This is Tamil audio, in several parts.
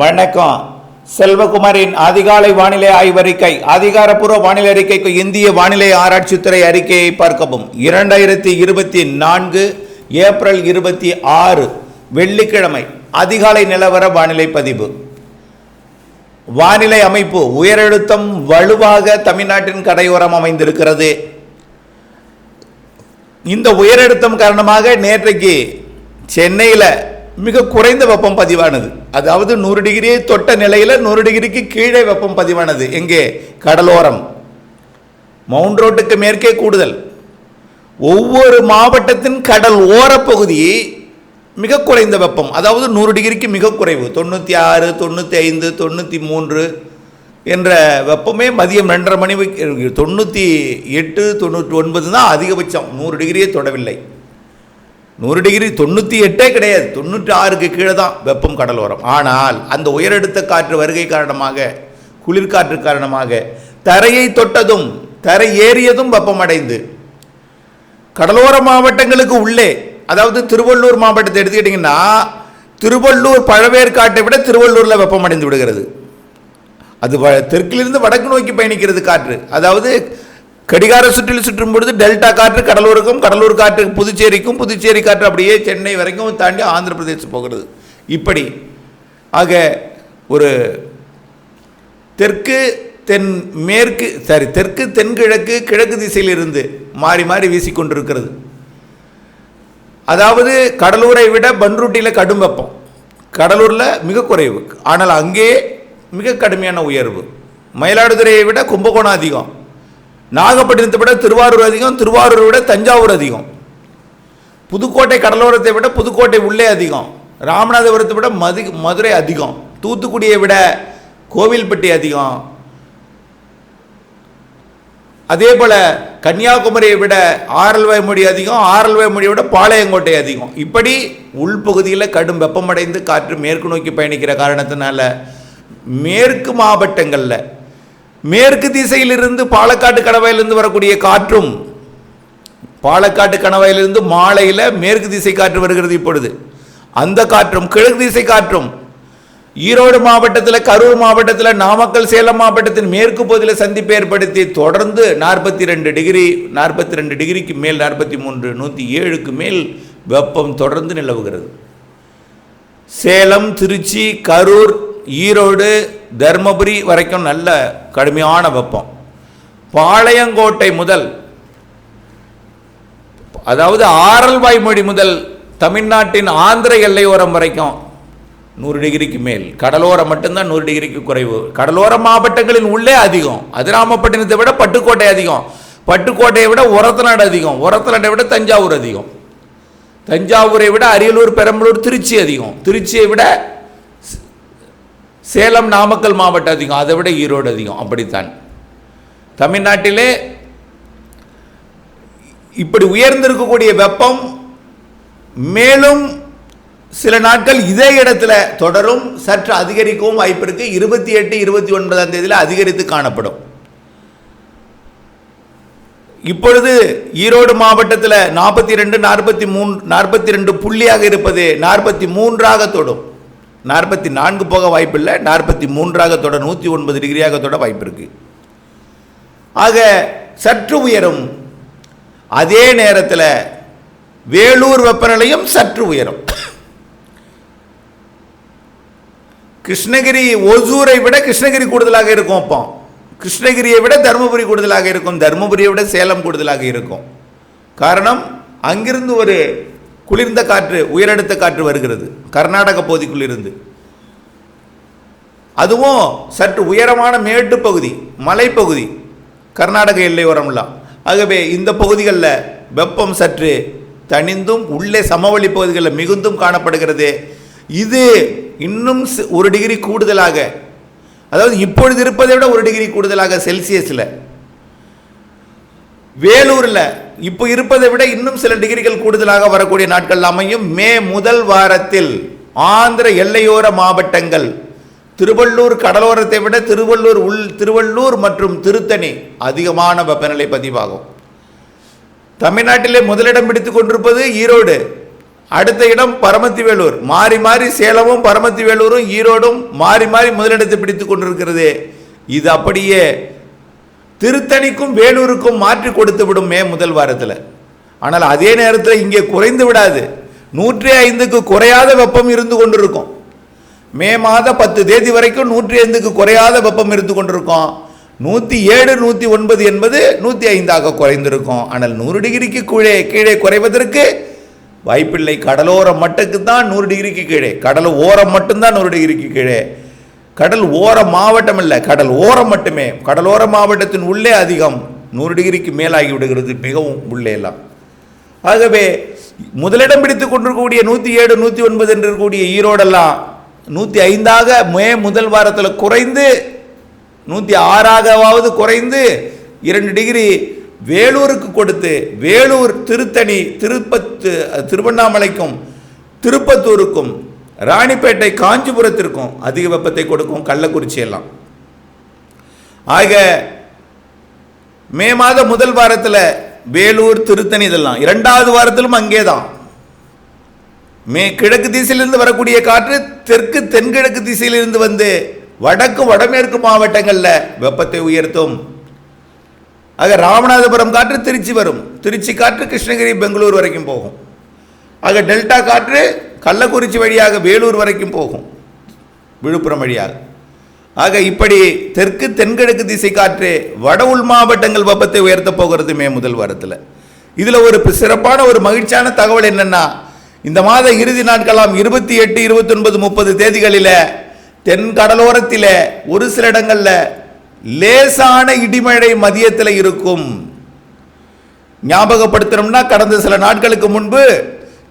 வணக்கம். செல்வகுமாரின் அதிகாலை வானிலை ஆய்வறிக்கை அதிகாரப்பூர்வ வானிலை அறிக்கைக்கு இந்திய வானிலை ஆராய்ச்சித்துறை அறிக்கையை பார்க்கவும். இரண்டாயிரத்தி இருபத்தி நான்கு ஏப்ரல் இருபத்தி ஆறு வெள்ளிக்கிழமை அதிகாலை நிலவர வானிலை பதிவு. வானிலை அமைப்பு உயரழுத்தம் வலுவாக தமிழ்நாட்டின் கடையோரம் அமைந்திருக்கிறது. இந்த உயரழுத்தம் காரணமாக நேற்றைக்கு சென்னையில் மிக குறைந்த வெப்பம் பதிவானது. அதாவது நூறு டிகிரியை தொட்ட நிலையில் நூறு டிகிரிக்கு கீழே வெப்பம் பதிவானது. எங்கே? கடலோரம். மவுண்ட் ரோட்டுக்கு மேற்கே கூடுதல். ஒவ்வொரு மாவட்டத்தின் கடல் ஓரப்பகுதி மிக குறைந்த வெப்பம். அதாவது நூறு டிகிரிக்கு மிக குறைவு. தொண்ணூற்றி ஆறு தொண்ணூற்றி ஐந்து தொண்ணூற்றி மூன்று என்ற வெப்பமே மதியம் ரெண்டரை மணி தொண்ணூற்றி எட்டு தொண்ணூற்றி ஒன்பது தான் அதிகபட்சம். நூறு டிகிரியே தொடவில்லை. நூறு டிகிரி தொண்ணூற்றி எட்டே கிடையாது. தொண்ணூற்றி ஆறுக்கு கீழே தான் வெப்பம் கடலோரம் ஆனால் அந்த உயரெடுத்த காற்று வருகை காரணமாக குளிர்காற்று காரணமாக தரையை தொட்டதும் தரை ஏறியதும் வெப்பமடைந்து கடலோர மாவட்டங்களுக்கு உள்ளே அதாவது திருவள்ளூர் மாவட்டத்தை எடுத்துக்கிட்டிங்கன்னா திருவள்ளூர் பழவேற்காட்டை விட திருவள்ளூரில் வெப்பமடைந்து விடுகிறது. அது வ- தெற்கிலிருந்து வடக்கு நோக்கி பயணிக்கிறது காற்று. அதாவது கடிகார சுற்றில் சுற்றும் பொழுது டெல்டா காற்று கடலூருக்கும் கடலூர் காற்று புதுச்சேரிக்கும் புதுச்சேரி காற்று அப்படியே சென்னை வரைக்கும் தாண்டி ஆந்திர பிரதேசம் போகிறது. இப்படி ஆக ஒரு தெற்கு தென் மேற்கு சாரி தெற்கு தென்கிழக்கு கிழக்கு திசையிலிருந்து மாறி மாறி வீசிக்கொண்டிருக்கிறது. அதாவது கடலூரை விட பன்ருட்டியில் கடும் வெப்பம். கடலூரில் மிக குறைவு. ஆனால் அங்கே மிக கடுமையான உயர்வு. மயிலாடுதுறையை விட கும்பகோணம் அதிகம். நாகப்பட்டினத்தை விட திருவாரூர் அதிகம் திருவாரூரை விட தஞ்சாவூர் அதிகம். புதுக்கோட்டை கடலோரத்தை விட புதுக்கோட்டை உள்ளே அதிகம். ராமநாதபுரத்தை விட மது மதுரை அதிகம். தூத்துக்குடியை விட கோவில்பட்டி அதிகம். அதே போல் கன்னியாகுமரியை விட ஆரல்வாய்மொழி அதிகம் ஆரல்வாய்மொழியை விட பாளையங்கோட்டை அதிகம். இப்படி உள்பகுதியில் கடும் வெப்பமடைந்து காற்று மேற்கு நோக்கி பயணிக்கிற காரணத்தினால மேற்கு மாவட்டங்களில் மேற்கு திசையிலிருந்து பாலக்காட்டு கணவாயிலிருந்து வரக்கூடிய காற்றும் பாலக்காட்டு கணவாயிலிருந்து மாலையில் மேற்கு திசை காற்று வருகிறது இப்பொழுது. அந்த காற்றும் கிழக்கு திசை காற்றும் ஈரோடு மாவட்டத்தில் கரூர் மாவட்டத்தில் நாமக்கல் சேலம் மாவட்டத்தின் மேற்கு பகுதியில் சந்திப்பு ஏற்படுத்தி தொடர்ந்து நாற்பத்தி ரெண்டு டிகிரி நாற்பத்தி ரெண்டு டிகிரிக்கு மேல் நாற்பத்தி மூன்று நூற்றி ஏழுக்கு மேல் வெப்பம் தொடர்ந்து நிலவுகிறது. சேலம் திருச்சி கரூர் ஈரோடு தர்மபுரி வரைக்கும் நல்ல கடுமையான வெப்பம். பாளையங்கோட்டை முதல் அதாவது ஆரல்வாய் மொழி முதல் தமிழ்நாட்டின் ஆந்திர எல்லையோரம் வரைக்கும் நூறு டிகிரிக்கு மேல். கடலோரம் மட்டும்தான் நூறு டிகிரிக்கு குறைவு. கடலோர மாவட்டங்களின் உள்ளே அதிகம். அதிராமப்பட்டினத்தை விட பட்டுக்கோட்டை அதிகம். பட்டுக்கோட்டையை விட உரத்தநாடு அதிகம். ஒரத்தநாட்டை விட தஞ்சாவூர் அதிகம். தஞ்சாவூரை விட அரியலூர் பெரம்பலூர் திருச்சி அதிகம். திருச்சியை விட சேலம் நாமக்கல் மாவட்டம் அதிகம் அதை விட ஈரோடு அதிகம். அப்படித்தான். தமிழ்நாட்டிலே இப்படி உயர்ந்திருக்கக்கூடிய வெப்பம் மேலும் சில நாட்கள் இதே இடத்துல தொடரும். சற்று அதிகரிக்கவும் வாய்ப்பு இருக்கு. இருபத்தி எட்டு இருபத்தி ஒன்பதாம் தேதியில் அதிகரித்து காணப்படும். இப்பொழுது ஈரோடு மாவட்டத்தில் நாற்பத்தி ரெண்டு நாற்பத்தி மூணு நாற்பத்தி ரெண்டு புள்ளியாக இருப்பது நாற்பத்தி மூன்றாக தொடும். நாற்பத்தி நான்கு போக வாய்ப்பில்லை நாற்பத்தி மூன்றாக தொட நூற்றி ஒன்பது டிகிரியாக தொட வாய்ப்பு இருக்கு ஆக சற்று உயரும். அதே நேரத்தில் வேலூர் வெப்பநிலையும் சற்று உயரும். கிருஷ்ணகிரி ஒசூரை விட கிருஷ்ணகிரி கூடுதலாக இருக்கும் அப்போ. கிருஷ்ணகிரியை விட தருமபுரி கூடுதலாக இருக்கும் தருமபுரியை விட சேலம் கூடுதலாக இருக்கும். காரணம் அங்கிருந்து ஒரு குளிர்ந்த காற்று உயரடுத்த காற்று வருகிறது. கர்நாடக பகுதிக்குள்ளிருந்து. அதுவும் சற்று உயரமான மேட்டு பகுதி மலைப்பகுதி கர்நாடக எல்லையோரம்லாம் ஆகவே இந்த பகுதிகளில் வெப்பம் சற்று தணிந்தும் உள்ளே சமவெளி பகுதிகளில் மிகுந்தும் காணப்படுகிறது. இது இன்னும் ஒரு டிகிரி கூடுதலாக அதாவது இப்பொழுது இருப்பதை விட ஒரு டிகிரி கூடுதலாக செல்சியஸில். வேலூரில் இப்போ இருப்பதை விட இன்னும் சில டிகிரிகள் கூடுதலாக வரக்கூடிய நாட்கள் அமையும். மே முதல் வாரத்தில் ஆந்திர எல்லையோர மாவட்டங்கள் திருவள்ளூர் கடலோரத்தை விட திருவள்ளூர் உள் திருவள்ளூர் மற்றும் திருத்தணி அதிகமான வெப்பநிலை பதிவாகும். தமிழ்நாட்டிலே முதலிடம் பிடித்துக் கொண்டிருப்பது ஈரோடு. அடுத்த இடம் பரமத்திவேலூர். மாறி மாறி சேலமும் பரமத்திவேலூரும் ஈரோடும் மாறி மாறி முதலிடத்தை பிடித்துக் கொண்டிருக்கிறது. இது அப்படியே திருத்தணிக்கும் வேலூருக்கும் மாற்றி கொடுத்து விடும் மே முதல் வாரத்தில். ஆனால் அதே நேரத்தில் இங்கே குறைந்து விடாது. நூற்றி ஐந்துக்கு குறையாத வெப்பம் இருந்து கொண்டிருக்கும். மே மாத பத்து தேதி வரைக்கும் நூற்றி ஐந்துக்கு குறையாத வெப்பம் இருந்து கொண்டிருக்கும். நூற்றி ஏழு நூற்றி ஒன்பது என்பது நூற்றி ஐந்தாக குறைந்திருக்கும். ஆனால் நூறு டிகிரிக்கு கீழே கீழே குறைவதற்கு வாய்ப்பில்லை. கடலோரம் மட்டுக்கு தான் நூறு டிகிரிக்கு கீழே. கடல் ஓரம் மட்டும்தான் நூறு டிகிரிக்கு கீழே. கடல் ஓர மாவட்டம் இல்லை கடல் ஓரம் மட்டுமே. கடலோர மாவட்டத்தின் உள்ளே அதிகம். நூறு டிகிரிக்கு மேலாகி விடுகிறது மிகவும் உள்ளே எல்லாம். ஆகவே முதலிடம் பிடித்து கொண்டிருக்கக்கூடிய நூற்றி ஏழு நூற்றி ஒன்பது என்று இருக்கக்கூடிய ஈரோடெல்லாம் நூற்றி ஐந்தாக மே முதல் வாரத்தில் குறைந்து நூற்றி ஆறாகவாவது குறைந்து இரண்டு டிகிரி வேலூருக்கு கொடுத்து வேலூர் திருத்தணி திருப்பத்து திருவண்ணாமலைக்கும் திருப்பத்தூருக்கும் ராணிப்பேட்டை காஞ்சிபுரத்திற்கும் அதிக வெப்பத்தை கொடுக்கும் கள்ளக்குறிச்சி எல்லாம். ஆக மே மாத முதல் வாரத்தில் வேலூர் திருத்தணி இதெல்லாம் இரண்டாவது வாரத்திலும் அங்கே தான் மே கிழக்கு திசையிலிருந்து வரக்கூடிய காற்று தெற்கு தென்கிழக்கு திசையிலிருந்து வந்து வடக்கு வடமேற்கு மாவட்டங்களில் வெப்பத்தை உயர்த்தும். ஆக ராமநாதபுரம் காற்று திருச்சி வரும். திருச்சி காற்று கிருஷ்ணகிரி பெங்களூர் வரைக்கும் போகும். ஆக டெல்டா காற்று கள்ளக்குறிச்சி வழியாக வேலூர் வரைக்கும் போகும். விழுப்புரம் வழியாக. ஆக இப்படி தெற்கு தென்கிழக்கு திசை காற்று வட உள் மாவட்டங்கள் வெப்பத்தை உயர்த்தப் போகிறது மே முதல் வாரத்தில். இதில் ஒரு சிறப்பான ஒரு மகிழ்ச்சியான தகவல் என்னென்னா இந்த மாத இறுதி நாட்களாம் இருபத்தி எட்டு இருபத்தொன்பது முப்பது தேதிகளில் தென் கடலோரத்தில் ஒரு சில இடங்களில் லேசான இடிமழை மதியத்தில் இருக்கும். ஞாபகப்படுத்தணும்னா கடந்த சில நாட்களுக்கு முன்பு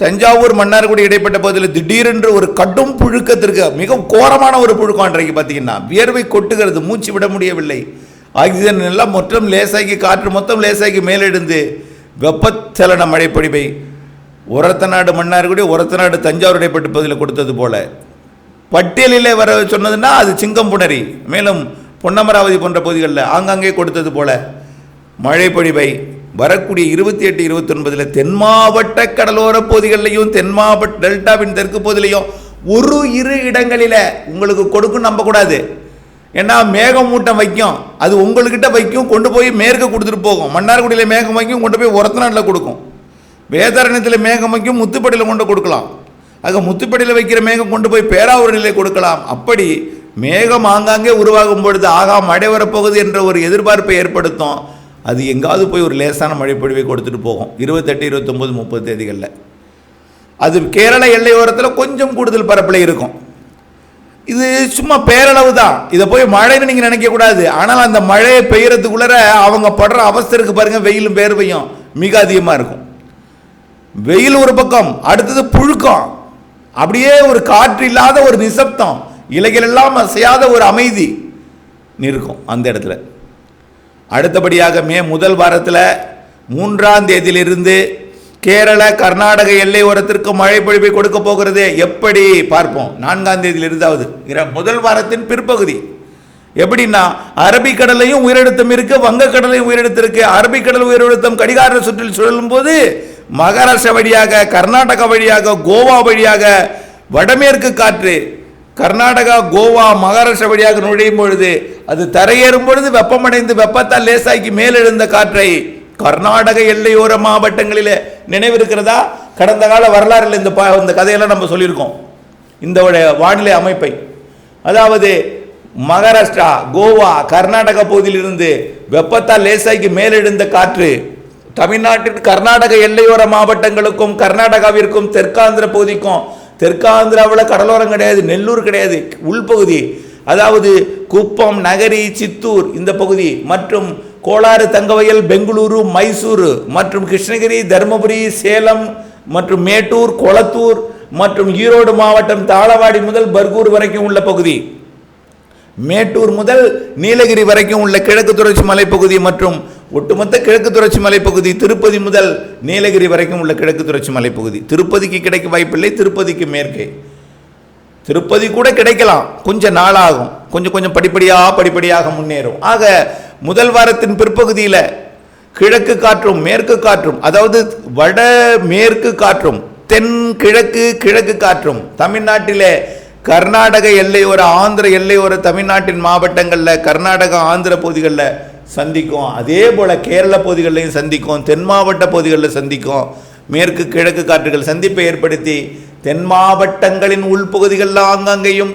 தஞ்சாவூர் மன்னார்குடி இடைப்பட்ட பகுதியில் திடீரென்று ஒரு கடும் புழுக்கத்திற்கு மிக கோரமான ஒரு புழுக்கம் அன்றைக்கு பார்த்தீங்கன்னா வியர்வை கொட்டுகிறது மூச்சு விட முடியவில்லை. ஆக்சிஜன் எல்லாம் மொத்தம் லேசாகி காற்று மொத்தம் லேசாகி மேலெழுந்து வெப்பச்சலன மழைப்பொழிவை உரத்தநாடு மன்னார்குடி உரத்தநாடு தஞ்சாவூர் இடைப்பட்ட பகுதியில் கொடுத்தது போல. பட்டியலில் வர சொன்னதுன்னா அது சிங்கம்புணரி மேலும் பொன்னமராவதி போன்ற பகுதிகளில் ஆங்காங்கே கொடுத்தது போல மழைப்பொழிவை வரக்கூடிய இருபத்தி எட்டு இருபத்தொன்பதில் தென் மாவட்ட கடலோர பகுதிகளிலையும் தென் மாவட்ட டெல்டாவின் தெற்கு பகுதியிலையும் ஒரு இரு இடங்களில் உங்களுக்கு கொடுக்கும் நம்பக்கூடாது. ஏன்னா மேகமூட்டம் வைக்கும். அது உங்கள்கிட்ட வைக்கும் கொண்டு போய் மேற்கு கொடுத்துட்டு போகும். மன்னார்குடியில் மேகம் வைக்கும் கொண்டு போய் உரத்தநாட்டில் கொடுக்கும். வேதாரண்யத்தில் மேகம் வைக்கும் முத்துப்படியில் கொண்டு கொடுக்கலாம். ஆக முத்துப்படியில் வைக்கிற மேகம் கொண்டு போய் பேராவூரிலே கொடுக்கலாம். அப்படி மேகம் ஆங்காங்கே உருவாகும் பொழுது ஆகா மழை வரப்போகுது என்ற ஒரு எதிர்பார்ப்பை ஏற்படுத்தும். அது எங்காவது போய் ஒரு லேசான மழைப்பொழிவை கொடுத்துட்டு போகும். இருபத்தெட்டு இருபத்தொம்போது முப்பது தேதிகளில் அது கேரள எல்லையோரத்தில் கொஞ்சம் கூடுதல் பரப்பில் இருக்கும். இது சும்மா பேரளவு தான். இதை போய் மழைன்னு நீங்கள் நினைக்கக்கூடாது ஆனால் அந்த மழையை பெய்யறதுக்குள்ளார அவங்க படுற அவஸ்தருக்கு பாருங்கள் வெயிலும் பேர்வையும் மிக அதிகமாக இருக்கும். வெயில் ஒரு பக்கம் அடுத்தது புழுக்கம். அப்படியே ஒரு காற்று இல்லாத ஒரு நிசப்தம். இலைகள் எல்லாம் அசையாத ஒரு அமைதி இருக்கும் அந்த இடத்துல. அடுத்தபடியாக மே முதல் வாரத்தில் மூன்றாம் தேதியிலிருந்து கேரள கர்நாடக எல்லை ஓரத்திற்கு மழை பொழிவை கொடுக்க போகிறது எப்படி பார்ப்போம். நான்காம் தேதியிலிருந்தாவது இர- முதல் வாரத்தின் பிற்பகுதி. எப்படின்னா அரபிக்கடலையும் உயிரழுத்தம் இருக்கு வங்கக்கடலையும் உயிரிழத்தம் இருக்கு அரபிக்கடல் உயிரிழத்தம் கடிகார சுற்றில் சுழலும் போது மகாராஷ்டிரா வழியாக கர்நாடகா வழியாக கோவா வழியாக வடமேற்கு காற்று கர்நாடகா கோவா மகாராஷ்டிரா வழியாக நுழையும் பொழுது அது தரையேறும் பொழுது வெப்பமடைந்து வெப்பத்தால் லேசாக்கி மேலெழுந்த காற்றை கர்நாடக எல்லையோர மாவட்டங்களில் நினைவிருக்கிறதா? கடந்த கால வரலாறுல இந்த பா இந்த கதையெல்லாம் நம்ம சொல்லியிருக்கோம். இந்த உடைய வானிலை அமைப்பை. அதாவது மகாராஷ்டிரா கோவா கர்நாடகா பகுதியிலிருந்து வெப்பத்தால் லேசாக்கி மேலெழுந்த காற்று தமிழ்நாட்டின் கர்நாடக எல்லையோர மாவட்டங்களுக்கும் கர்நாடகாவிற்கும் தெற்காந்திர பகுதிக்கும் தெற்காந்திராவில் கடலோரம் கிடையாது நெல்லூர் கிடையாது உள்பகுதி. அதாவது குப்பம் நகரி சித்தூர் இந்த பகுதி. மற்றும் கோலாறு தங்கவயல் பெங்களூரு மைசூரு மற்றும் கிருஷ்ணகிரி தருமபுரி சேலம் மற்றும் மேட்டூர் கொளத்தூர் மற்றும் ஈரோடு மாவட்டம் தாளவாடி முதல் பர்கூர் வரைக்கும் உள்ள பகுதி. மேட்டூர் முதல் நீலகிரி வரைக்கும் உள்ள கிழக்கு தொடர்ச்சி மலைப்பகுதி மற்றும் ஒட்டுமொத்த கிழக்கு தொடர்ச்சி மலைப்பகுதி திருப்பதி முதல் நீலகிரி வரைக்கும் உள்ள கிழக்கு தொடர்ச்சி மலைப்பகுதி. திருப்பதிக்கு கிடைக்க வாய்ப்பில்லை திருப்பதிக்கு மேற்கே. திருப்பதி கூட கிடைக்கலாம். கொஞ்சம் நாளாகும். கொஞ்சம் கொஞ்சம் படிப்படியாக படிப்படியாக முன்னேறும். ஆக முதல் வாரத்தின் பிற்பகுதியில் கிழக்கு காற்றும் மேற்கு காற்றும் அதாவது வட மேற்கு காற்றும் தென் கிழக்கு கிழக்கு காற்றும் தமிழ்நாட்டிலே கர்நாடக எல்லையோர ஆந்திர எல்லையோர தமிழ்நாட்டின் மாவட்டங்களில் கர்நாடகா ஆந்திர பகுதிகளில் சந்திக்கும். அதே போல் கேரள பகுதிகளிலையும் சந்திக்கும் தென் மாவட்ட பகுதிகளில் சந்திக்கும் மேற்கு கிழக்கு காற்றுகள் சந்திப்பை ஏற்படுத்தி தென் மாவட்டங்களின் உள்பகுதிகளில் ஆங்காங்கேயும்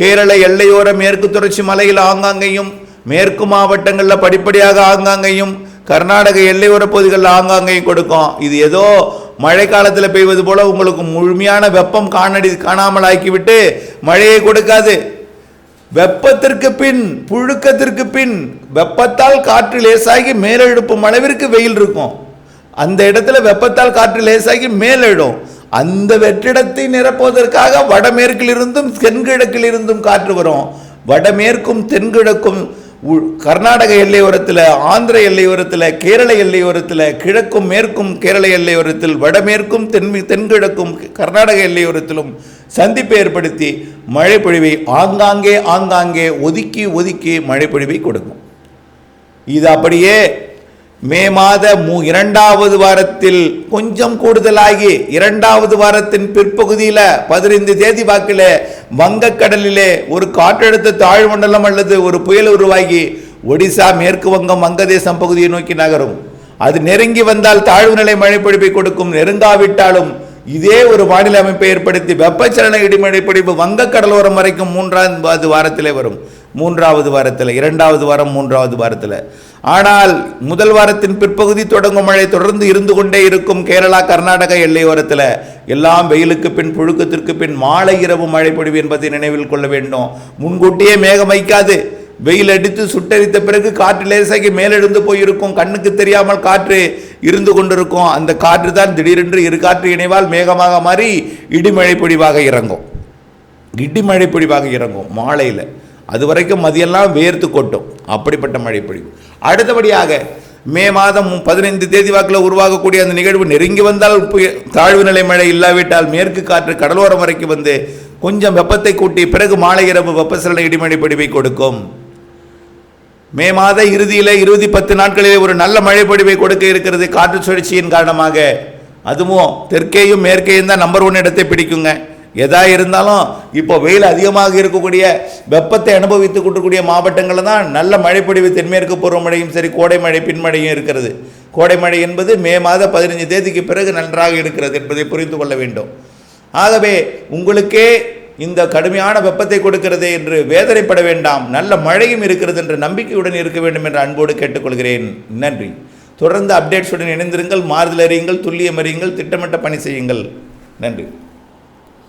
கேரள எல்லையோர மேற்கு தொடர்ச்சி மலையில் ஆங்காங்கேயும் மேற்கு மாவட்டங்களில் படிப்படியாக ஆங்காங்கேயும் கர்நாடக எல்லையோர பகுதிகளில் ஆங்காங்கேயும் கொடுக்கும். இது ஏதோ மழை காலத்தில் பெய்வது போல உங்களுக்கு முழுமையான வெப்பம் காணடி காணாமல் ஆக்கிவிட்டு மழையை கொடுக்காது. வெப்பத்திற்கு பின் புழுக்கத்திற்கு பின் வெப்பத்தால் காற்று லேசாகி மேலெழுப்பும் அளவிற்கு வெயில் இருக்கும். அந்த இடத்துல வெப்பத்தால் காற்று லேசாகி மேலெழும். அந்த வெற்றிடத்தை நிரப்புவதற்காக வடமேற்கில் இருந்தும் தென்கிழக்கில் இருந்தும் காற்று வரும். வடமேற்கும் தென்கிழக்கும் கர்நாடக எல்லையோரத்தில் ஆந்திர எல்லையோரத்தில் கேரள எல்லையோரத்தில் கிழக்கும் மேற்கும் கேரள எல்லையோரத்தில் வடமேற்கும் தென் தென்கிழக்கும் கர்நாடக எல்லையோரத்திலும் சந்திப்பை ஏற்படுத்தி மழைப்பொழிவை ஆங்காங்கே ஆங்காங்கே ஒதுக்கி ஒதுக்கி மழைப்பொழிவை கொடுக்கும். இது அப்படியே மே மாத மூ இரண்டாவது வாரத்தில் கொஞ்சம் கூடுதலாகி இரண்டாவது வாரத்தின் பிற்பகுதியில் பதினைந்து தேதி வாக்கில் வங்கக்கடலிலே ஒரு காற்றழுத்த தாழ்மண்டலம் அல்லது ஒரு புயல் உருவாகி ஒடிசா மேற்கு வங்கம் வங்கதேசம் பகுதியை நோக்கி நகரும். அது நெருங்கி வந்தால் தாழ்வு நிலை மழை கொடுக்கும். நெருங்காவிட்டாலும் இதே ஒரு வானிலை அமைப்பை ஏற்படுத்தி வெப்பச்சலன இடிமழை பொழிவு வங்க கடலோரம் வரைக்கும் மூன்றாவது வாரத்திலே வரும். மூன்றாவது வாரத்தில் இரண்டாவது வாரம் மூன்றாவது வாரத்தில். ஆனால் முதல் வாரத்தின் பிற்பகுதி தொடங்கும் மழை தொடர்ந்து இருந்து கொண்டே இருக்கும் கேரளா கர்நாடக எல்லையோரத்தில். எல்லாம் வெயிலுக்கு பின் புழுக்கத்திற்கு பின் மாலை இரவு மழை பொழிவு என்பதை நினைவில் கொள்ள வேண்டும். முன்கூட்டியே மேகம் வைக்காது. வெயில் அடித்து சுட்டரித்த பிறகு காற்று லேசாகி மேலெழுந்து போயிருக்கும். கண்ணுக்கு தெரியாமல் காற்று இருந்து கொண்டிருக்கும். அந்த காற்று தான் திடீரென்று இரு காற்று இணைவால் மேகமாக மாறி இடிமழை பொழிவாக இறங்கும். இடிமழை பொழிவாக இறங்கும் மாலையில். அது வரைக்கும் மதியெல்லாம் வேர்த்து கொட்டும். அப்படிப்பட்ட மழை பொழிவு அடுத்தபடியாக மே மாதம் பதினைந்து தேதி வாக்கில் உருவாகக்கூடிய அந்த நிகழ்வு நெருங்கி வந்தால் தாழ்வு நிலை மழை இல்லாவிட்டால் மேற்கு காற்று கடலோரம் வரைக்கும் வந்து கொஞ்சம் வெப்பத்தை கூட்டி பிறகு மாலை இரவு வெப்பசலன இடிமழை பொடிவை கொடுக்கும். மே மாத இறுதியில் இருபது பத்து நாட்களிலே ஒரு நல்ல மழை பொழிவை கொடுக்க இருக்கிறது காற்று சுழற்சியின் காரணமாக. அதுவும் தெற்கேயும் மேற்கேயும் தான் நம்பர் ஒன் இடத்தை பிடிக்குங்க. எதா இருந்தாலும் இப்போ வெயில் அதிகமாக இருக்கக்கூடிய வெப்பத்தை அனுபவித்துக் கொண்டிருக்கூடிய மாவட்டங்களில் தான் நல்ல மழைப்பொழிவு தென்மேற்கு பருவமழையும் சரி கோடை மழை பின்மழையும் இருக்கிறது. கோடை மழை என்பது மே மாத பதினஞ்சு தேதிக்கு பிறகு நன்றாக இருக்கிறது என்பதை புரிந்து கொள்ள வேண்டும். ஆகவே உங்களுக்கே இந்த கடுமையான வெப்பத்தை கொடுக்கிறது என்று வேதனைப்பட வேண்டாம். நல்ல மழையும் இருக்கிறது என்ற நம்பிக்கையுடன் இருக்க வேண்டும் என்று அன்போடு கேட்டுக்கொள்கிறேன். நன்றி. தொடர்ந்து அப்டேட்ஸுடன் இணைந்திருங்கள் மாறுதல் அறியுங்கள் துல்லியம் அறியுங்கள் திட்டமிட்ட பணி செய்யுங்கள். நன்றி.